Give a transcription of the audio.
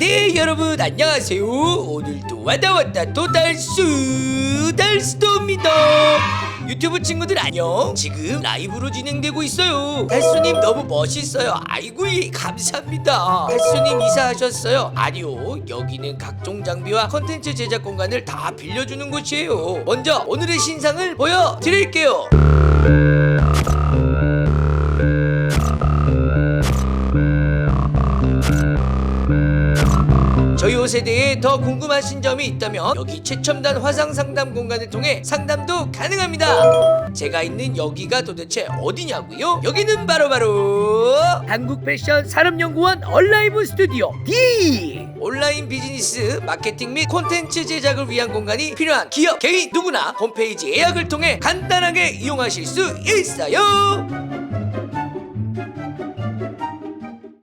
여러분 안녕하세요. 오늘도 왔다 왔다 또 달수 달스토입니다. 유튜브 친구들 안녕. 지금 라이브로 진행되고 있어요. 달수님 너무 멋있어요. 아이고 예, 감사합니다. 달수님 이사하셨어요? 아니요. 여기는 각종 장비와 컨텐츠 제작 공간을 다 빌려주는 곳이에요. 먼저 오늘의 신상을 보여드릴게요 저희 옷에 대해 더 궁금하신 점이 있다면 여기 최첨단 화상 상담 공간을 통해 상담도 가능합니다. 제가 있는 여기가 도대체 어디냐고요? 여기는 바로 바로 한국 패션 산업연구원 얼라이브 스튜디오 D 온라인 비즈니스 마케팅 및 콘텐츠 제작을 위한 공간이 필요한 기업 개인 누구나 홈페이지 예약을 통해 간단하게 이용하실 수 있어요.